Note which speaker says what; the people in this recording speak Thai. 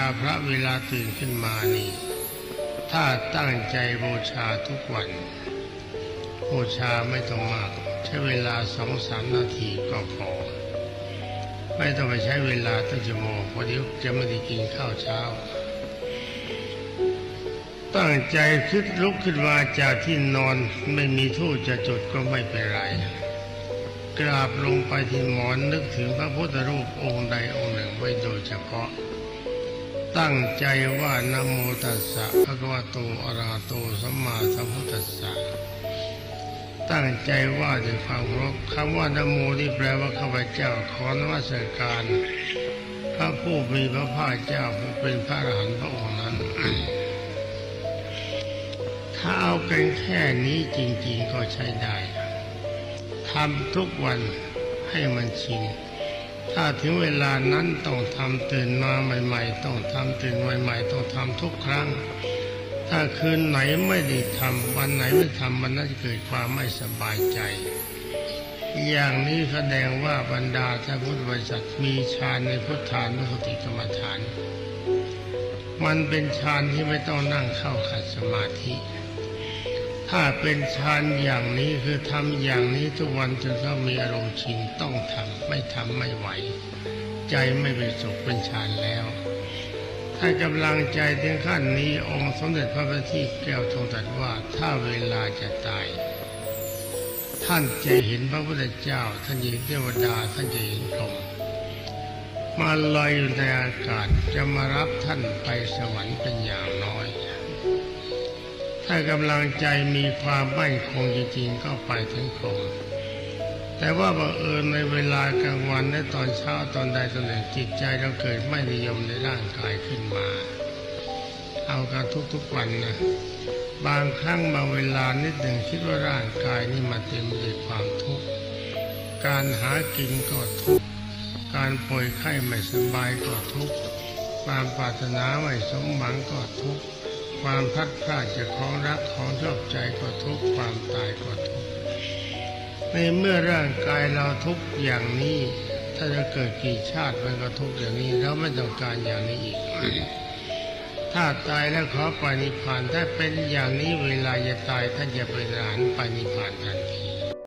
Speaker 1: าพระเวลาตื่นขึ้นมานี่ ถ้าตั้งใจบูชาทุกวันบูชาไม่ต้องมาก ใช้เวลาสองสามนาทีก็พอ ไม่ต้องไปใช้เวลาตั้งชั่วโมงเพราะเดี๋ยวจะไม่ได้กินข้าวเช้า ตั้งใจคิดลุกขึ้นมาจากที่นอนไม่มีทูตจะจุดก็ไม่เป็นไรกราบลงไปที่หมอนนึกถึงพระพุทธรูปองค์ใดองค์หนึ่งไว้โดยเฉพาะ ตั้งใจว่านโมตัสสะภะคะวะโตอะระหะโตสัมมาสัมพุทธัสสะตั้งใจว่าด้วยความเคารพคำว่านโมที่แปลว่าข้าพเจ้าขอนมัสการ พระผู้มีพระภาคเจ้าผู้เป็นพระอรหันต์พระองค์นั้น ถ้าเอากันแค่นี้จริง ๆก็ใช้ได้ทำทุกวันให้มันชิน ถ้าถึงเวลานั้นต้องทำตื่นมาใหม่ ๆ ต้องทำตื่นใหม่ ๆ ต้องทำทุกครั้ง ถ้าคืนไหนไม่ได้ทำวันไหนไม่ทำมันน่าจะเกิดความไม่สบายใจ อย่างนี้แสดงว่าบรรดาท่านพุทธบริษัทมีฌานในพุทธานุสติกรรมฐาน มันเป็นฌานที่ไม่ต้องนั่งเข้าขัดสมาธิ ถ้าเป็นฌานอย่างนี้คือทำอย่างนี้ทุกวันจนเขามีอารมณ์ชินต้องทำไม่ทำไม่ไหว ใจไม่เป็นสุขเป็นฌานแล้ว ถ้ากำลังใจถึงขั้นนี้องค์สมเด็จพระบัณฑิตแก้วทรงตรัสว่าถ้าเวลาจะตาย ท่านจะเห็นพระพุทธเจ้า ท่านจะเห็นเทวดาท่านจะเห็นพรหมมาลอยอยู่ในอากาศจะมารับท่านไปสวรรค์เป็นอย่างน้อย ถ้ากำลังใจมีความมั่นคงจริงๆก็ไปถึงพรหมแต่ว่าบังเอิญในเวลากลางวันและตอนเช้าตอนใดตอนหนึ่งจิตใจเราเกิดไม่นิยมในร่างกายขึ้นมา เอากันทุกๆวันนะบางครั้งบางเวลานิดหนึ่งคิดว่าร่างกายนี่มาเต็มไปด้วยความทุกข์การหากินก็ทุกข์การป่วยไข้ไม่สบายก็ทุกข์ความปรารถนาไม่สมหวังก็ทุกข์ ความพัดพลาดจากของรักของชอบใจก็ทุกความตายก็ทุกในเมื่อร่างกายเราทุกอย่างนี้ ถ้าจะเกิดกี่ชาติมันก็ทุกอย่างนี้เราไม่ต้องการอย่างนี้อีก ถ้าตายแล้วขอปานิพานถ้าเป็นอย่างนี้เวลาจะตายท่านจะไปหลานปานิพพานทันที